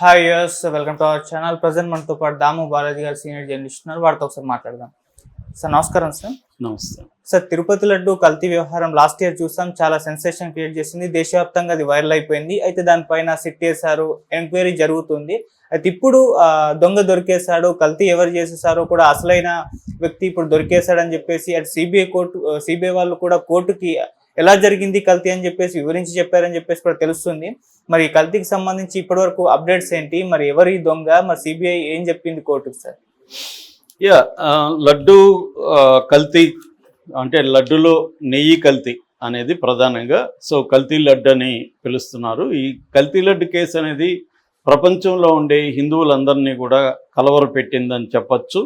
Hi yes welcome to our channel present మనతో పాటు దాము బాలాజీ గారు సీనియర్ జర్నలిస్ట్ ఉన్నారు. వారితో ఒకసారి మాట్లాడదాం. సార్ నమస్కారం సార్ నమస్తే. సార్ తిరుపతి లడ్డు కల్తీ వ్యవహారం లాస్ట్ ఇయర్ చూసాం. చాలా సెన్సేషన్ క్రియేట్ చేసింది. దేశవ్యాప్తంగా అది వైరల్ అయిపోయింది. అయితే దానిపైన సిట్ చేశారు ఎంక్వైరీ జరుగుతుంది. అయితే ఇప్పుడు దొంగ దొరికేశాడు. కల్తీ ఎవరు చేసేసారో కూడా అసలైన వ్యక్తి ఇప్పుడు దొరికేశాడని చెప్పేసి అటు సిబిఐ కోర్టు సిబిఐ వాళ్ళు కూడా కోర్టుకి ఎలా జరిగింది కల్తీ అని చెప్పేసి వివరించి చెప్పారని చెప్పేసి కూడా తెలుస్తుంది. మరి కల్తీకి సంబంధించి ఇప్పటివరకు అప్డేట్స్ ఏంటి? మరి ఎవరి దొంగ? మరి సిబిఐ ఏం చెప్పింది కోర్టుకు సార్? యా లడ్డు కల్తీ అంటే లడ్డులో నెయ్యి కల్తీ అనేది ప్రధానంగా. సో కల్తీ లడ్డు అని పిలుస్తున్నారు. ఈ కల్తీ లడ్డు కేసు అనేది ప్రపంచంలో ఉండే హిందువులందరినీ కూడా కలవర పెట్టిందని చెప్పచ్చు.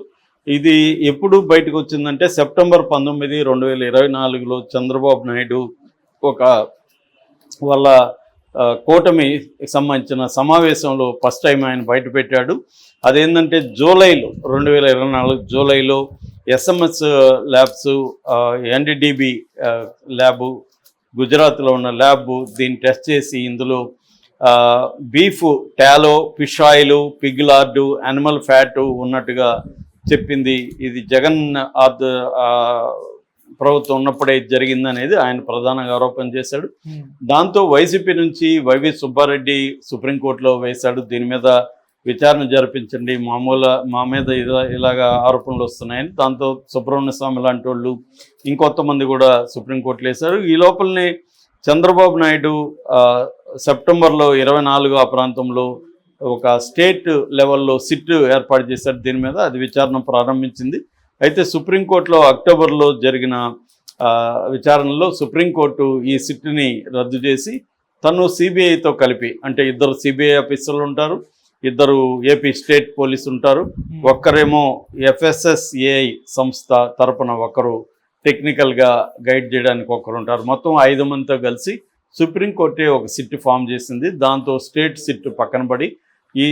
ఇది ఎప్పుడు బయటకు వచ్చిందంటే సెప్టెంబర్ పంతొమ్మిది రెండు వేల ఇరవై నాలుగులో చంద్రబాబు నాయుడు ఒక వాళ్ళ కూటమి కూటమికి సంబంధించిన సమావేశంలో ఫస్ట్ టైం ఆయన బయట పెట్టాడు. అదేంటంటే జూలైలో రెండు వేల ఇరవై నాలుగు జూలైలో ఎస్ఎంఎస్ ల్యాబ్స్ ఎన్డిడిబి ల్యాబు గుజరాత్లో ఉన్న ల్యాబ్ దీన్ని టెస్ట్ చేసి ఇందులో beef tallow fish oil pig lard animal fat ఉన్నట్టుగా చెప్పింది. ఇది జగన్ ఆద్ ప్రభుత్వం ఉన్నప్పుడే ఇది జరిగిందనేది ఆయన ప్రధానంగా ఆరోపణ చేశాడు. దాంతో వైసీపీ నుంచి వైవి సుబ్బారెడ్డి సుప్రీంకోర్టులో వేశాడు. దీని మీద విచారణ జరిపించండి. మామూలు మా మీద ఇలా ఇలాగా ఆరోపణలు వస్తున్నాయని. దాంతో సుబ్రహ్మణ్య స్వామి లాంటి వాళ్ళు ఇంకొంతమంది కూడా సుప్రీంకోర్టులో వేశారు. ఈ లోపలనే చంద్రబాబు నాయుడు సెప్టెంబర్లో ఇరవై నాలుగు ఆ ప్రాంతంలో ఒక స్టేట్ లెవెల్లో సిట్ ఏర్పాటు చేశారు దీని మీద అది విచారణ ప్రారంభించింది. అయితే సుప్రీంకోర్టులో అక్టోబర్లో జరిగిన విచారణలో సుప్రీంకోర్టు ఈ సిట్ని రద్దు చేసి తను సిబిఐతో కలిపి అంటే ఇద్దరు సిబిఐ ఆఫీసర్లు ఉంటారు ఇద్దరు ఏపీ స్టేట్ పోలీస్ ఉంటారు ఒక్కరేమో ఎఫ్ఎస్ఎస్ఏఐ సంస్థ తరపున ఒకరు టెక్నికల్గా గైడ్ చేయడానికి ఒకరు ఉంటారు. మొత్తం ఐదు మందితో కలిసి సుప్రీంకోర్టే ఒక సిట్ ఫామ్ చేసింది. దాంతో స్టేట్ సిట్ పక్కన పడి ఈ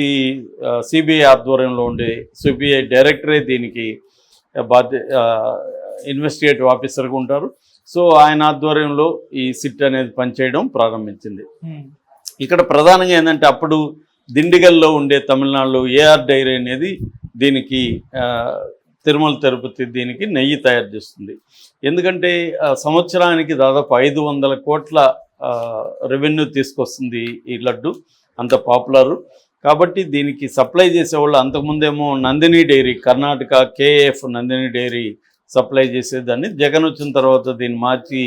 సిబిఐ ఆధ్వర్యంలో ఉండే సిబిఐ డైరెక్టరే దీనికి బాధ్య ఇన్వెస్టిగేటివ్ ఆఫీసర్గా ఉంటారు. సో ఆయన ఆధ్వర్యంలో ఈ సిట్ అనేది పనిచేయడం ప్రారంభించింది. ఇక్కడ ప్రధానంగా ఏంటంటే అప్పుడు దిండిగల్లో ఉండే తమిళనాడులో ఏఆర్ డైరీ అనేది దీనికి తిరుమల తిరుపతి దీనికి నెయ్యి తయారు చేస్తుంది. ఎందుకంటే సంవత్సరానికి దాదాపు ఐదు వందల కోట్ల రెవెన్యూ తీసుకొస్తుంది ఈ లడ్డు. అంత పాపులర్ కాబట్టి దీనికి సప్లై చేసేవాళ్ళు అంతకుముందేమో Nandini dairy Karnataka KF Nandini dairy supply చేసేదాన్ని. జగన్ వచ్చిన తర్వాత దీన్ని మార్చి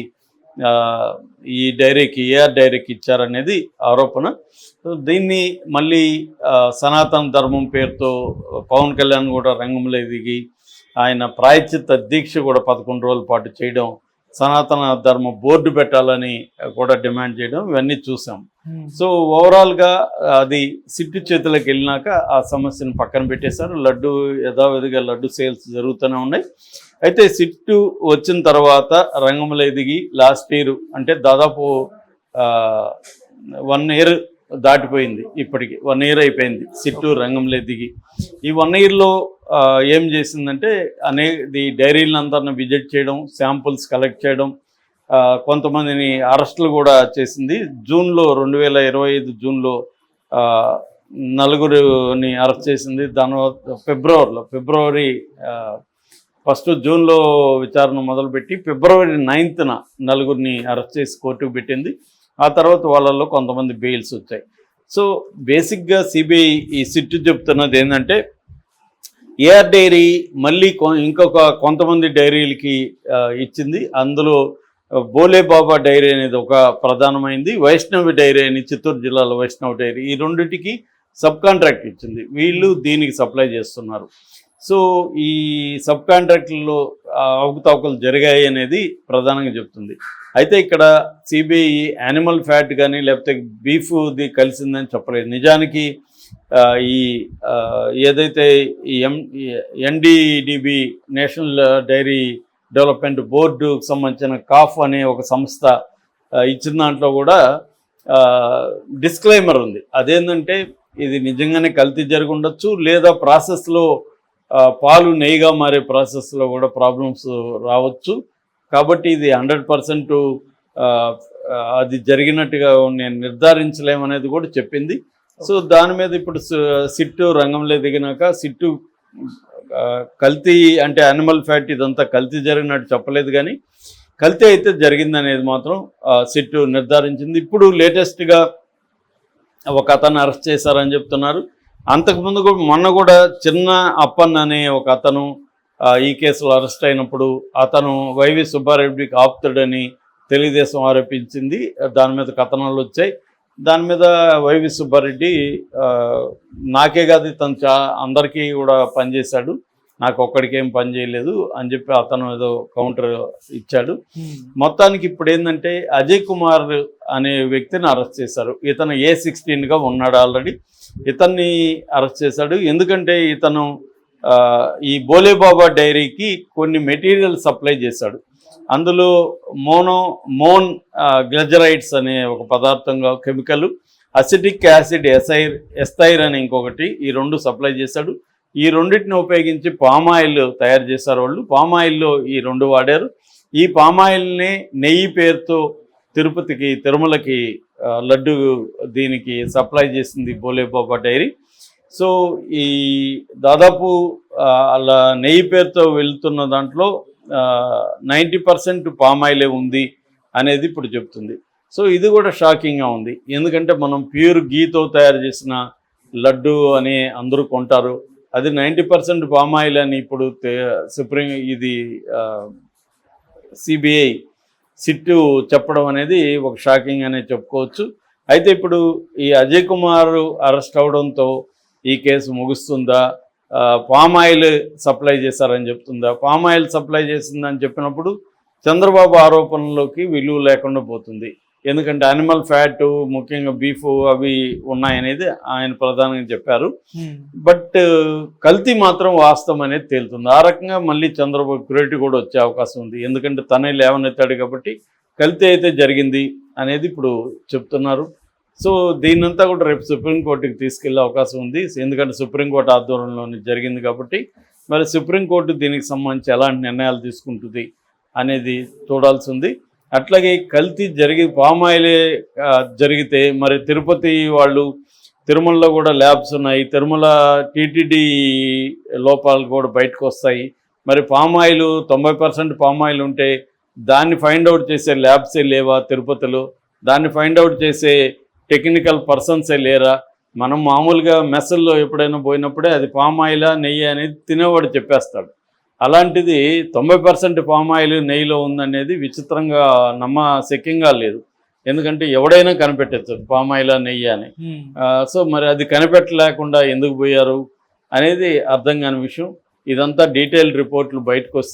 ఈ డైరీకి ఏఆర్ డైరీకి ఇచ్చారనేది ఆరోపణ. దీన్ని మళ్ళీ సనాతన ధర్మం పేరుతో పవన్ కళ్యాణ్ కూడా రంగంలో దిగి ఆయన ప్రాయచిత్త దీక్ష కూడా పదకొండు రోజుల పాటు చేయడం సనాతన ధర్మ బోర్డు పెట్టాలని కూడా డిమాండ్ చేయడం ఇవన్నీ చూసాం. సో ఓవరాల్గా అది సిట్టు చేతులకు వెళ్ళినాక ఆ సమస్యను పక్కన పెట్టేశారు. లడ్డు యథావిధిగా లడ్డు సేల్స్ జరుగుతూనే ఉన్నాయి. అయితే సిట్టు వచ్చిన తర్వాత రంగంలో ఎదిగి లాస్ట్ ఇయర్ అంటే దాదాపు వన్ ఇయర్ దాటిపోయింది ఇప్పటికి. వన్ ఇయర్ అయిపోయింది. సిట్టు రంగంలో దిగి. ఈ వన్ ఇయర్లో ఏం చేసిందంటే అనే ఈ డైరీలంతా విజిట్ చేయడం శాంపుల్స్ కలెక్ట్ చేయడం కొంతమందిని అరెస్టులు కూడా చేసింది. జూన్లో రెండు వేల ఇరవై ఐదు జూన్లో నలుగురిని అరెస్ట్ చేసింది. దాని ఫిబ్రవరిలో ఫిబ్రవరి ఫస్ట్ జూన్లో విచారణ మొదలుపెట్టి ఫిబ్రవరి నైన్త్న నలుగురిని అరెస్ట్ చేసి కోర్టుకు పెట్టింది. ఆ తర్వాత వాళ్ళల్లో కొంతమంది బెయిల్స్ వచ్చాయి. సో బేసిక్గా సిబిఐ ఈ సిట్టు చెప్తున్నది ఏంటంటే ఏఆర్ డైరీ మళ్ళీ కొ- ఇంకొక కొంతమంది డైరీలకి ఇచ్చింది. అందులో బోలే బాబా డైరీ అనేది ఒక ప్రధానమైంది. వైష్ణవి డైరీ అని చిత్తూరు జిల్లాలో వైష్ణవ డైరీ. ఈ రెండింటికి సబ్ కాంట్రాక్ట్ ఇచ్చింది. వీళ్ళు దీనికి సప్లై చేస్తున్నారు. సో ఈ సబ్ కాంట్రాక్టుల్లో అవకతవకలు జరిగాయి అనేది ప్రధానంగా చెప్తుంది. అయితే ఇక్కడ సిబిఐ యానిమల్ ఫ్యాట్ కానీ లేకపోతే బీఫ్ది కలిసిందని చెప్పలేదు. నిజానికి ఈ ఏదైతే ఈ M NDDB national dairy development బోర్డుకు సంబంధించిన కాఫ్ అనే ఒక సంస్థ ఇచ్చిన దాంట్లో కూడా డిస్క్లైమర్ ఉంది. అదేంటంటే ఇది నిజంగానే కల్తీ జరిగి ఉండొచ్చు లేదా ప్రాసెస్లో పాలు నెయ్యిగా మారే ప్రాసెస్లో కూడా ప్రాబ్లమ్స్ రావచ్చు. కాబట్టి ఇది హండ్రెడ్ పర్సెంట్ అది జరిగినట్టుగా నేను నిర్ధారించలేమనేది కూడా చెప్పింది. సో దాని మీద ఇప్పుడు సిట్టు రంగంలో దిగినాక సిట్టు కల్తీ అంటే యానిమల్ ఫ్యాట్ ఇదంతా కల్తీ జరిగినట్టు చెప్పలేదు కానీ కల్తీ అయితే జరిగింది అనేది మాత్రం సిట్టు నిర్ధారించింది. ఇప్పుడు లేటెస్ట్గా ఒక అతను అరెస్ట్ చేశారని చెప్తున్నారు. అంతకుముందు కూడా మొన్న కూడా చిన్న అప్పన్ అనే ఒక అతను ఈ కేసులో అరెస్ట్ అయినప్పుడు అతను వైవి సుబ్బారెడ్డికి ఆప్తుడని తెలుగుదేశం ఆరోపించింది. దాని మీద కథనాలు వచ్చాయి. దాని మీద వైవి సుబ్బారెడ్డి నాకే కాదు తను చా అందరికీ కూడా పనిచేశాడు. నాకు ఒక్కడికి ఏం పని చేయలేదు అని చెప్పి అతను ఏదో కౌంటర్ ఇచ్చాడు. మొత్తానికి ఇప్పుడు ఏంటంటే అజయ్ కుమార్ అనే వ్యక్తిని అరెస్ట్ చేశారు. ఇతను ఏ సిక్స్టీన్గా ఉన్నాడు ఆల్రెడీ ఇతన్ని అరెస్ట్ చేశాడు. ఎందుకంటే ఇతను ఈ బోలేబాబా డైరీకి కొన్ని మెటీరియల్ సప్లై చేశాడు. అందులో మోనో మోన్ గ్లెజరైడ్స్ అనే ఒక పదార్థంగా కెమికల్ అసిటిక్ యాసిడ్ ఎసైర్ ఎస్తైర్ అని ఇంకొకటి ఈ రెండు సప్లై చేశాడు. ఈ రెండింటిని ఉపయోగించి పామాయిల్ తయారు చేశారు వాళ్ళు. పామాయిల్లో ఈ రెండు వాడారు. ఈ పామాయిల్ని నెయ్యి పేరుతో తిరుపతికి తిరుమలకి లడ్డు దీనికి సప్లై చేసింది బోలేబాబా డైరీ. సో ఈ దాదాపు అలా నెయ్యి పేరుతో వెళ్తున్న దాంట్లో నైంటీ పర్సెంట్ పామాయిలే ఉంది అనేది ఇప్పుడు చెప్తుంది. సో ఇది కూడా షాకింగ్గా ఉంది. ఎందుకంటే మనం ప్యూర్ గీతో తయారు చేసిన లడ్డు అని అందరూ కొంటారు. అది నైంటీ పర్సెంట్ పామ్ ఆయిల్ అని ఇప్పుడు సుప్రీం ఇది సిబిఐ సిట్టు చెప్పడం అనేది ఒక షాకింగ్ అనే చెప్పుకోవచ్చు. అయితే ఇప్పుడు ఈ అజయ్ కుమార్ అరెస్ట్ అవడంతో ఈ కేసు ముగుస్తుందా? ఆ, పామ్ ఆయిల్ సప్లై చేశారని చెప్తుందా? పామ్ ఆయిల్ సప్లై చేసిందని చెప్పినప్పుడు చంద్రబాబు ఆరోపణలోకి విలువ లేకుండా పోతుంది. ఎందుకంటే అనిమల్ ఫ్యాట్ ముఖ్యంగా బీఫ్ అవి ఉన్నాయనేది ఆయన ప్రధానంగా చెప్పారు. బట్ కల్తీ మాత్రం వాస్తవం అనేది తేలుతుంది. ఆ రకంగా మళ్ళీ చంద్రబాబు క్యూరిటీ కూడా వచ్చే అవకాశం ఉంది. ఎందుకంటే తనే లేవనెత్తాడు కాబట్టి కల్తీ అయితే జరిగింది అనేది ఇప్పుడు చెప్తున్నారు. సో దీన్నంతా కూడా రేపు సుప్రీంకోర్టుకి తీసుకెళ్ళే అవకాశం ఉంది. ఎందుకంటే సుప్రీంకోర్టు ఆధ్వర్యంలోనే జరిగింది కాబట్టి మరి సుప్రీంకోర్టు దీనికి సంబంధించి ఎలాంటి నిర్ణయాలు తీసుకుంటుంది అనేది చూడాల్సి ఉంది. అట్లాగే కల్తీ జరిగి పామాయిలే జరిగితే మరి తిరుపతి వాళ్ళు తిరుమలలో కూడా ల్యాబ్స్ ఉన్నాయి. తిరుమల టీటీడీ లోపాలు కూడా బయటకు వస్తాయి. మరి పామ్ ఆయిల్ తొంభై పర్సెంట్ పామ్ ఆయిల్ ఉంటే దాన్ని ఫైండ్ అవుట్ చేసే ల్యాబ్సే లేవా తిరుపతిలో? దాన్ని ఫైండ్ అవుట్ చేసే టెక్నికల్ పర్సన్సే లేరా? మనం మామూలుగా మెస్సుల్లో ఎప్పుడైనా పోయినప్పుడే అది పామ్ ఆయిలా నెయ్యి అనేది తినేవాడు చెప్పేస్తాడు. అలాంటిది తొంభై పర్సెంట్ పామ్ ఆయిల్ నెయ్యిలో ఉందనేది విచిత్రంగా నమ్మ శక్యంగా లేదు. ఎందుకంటే ఎవడైనా కనిపెట్టచ్చు పామ్ ఆయిల్ నెయ్యి అని. సో మరి అది కనిపెట్టలేకుండా ఎందుకు పోయారు అనేది అర్థం కాని విషయం. ఇదంతా డీటెయిల్ రిపోర్ట్లు బయటకు వస్తే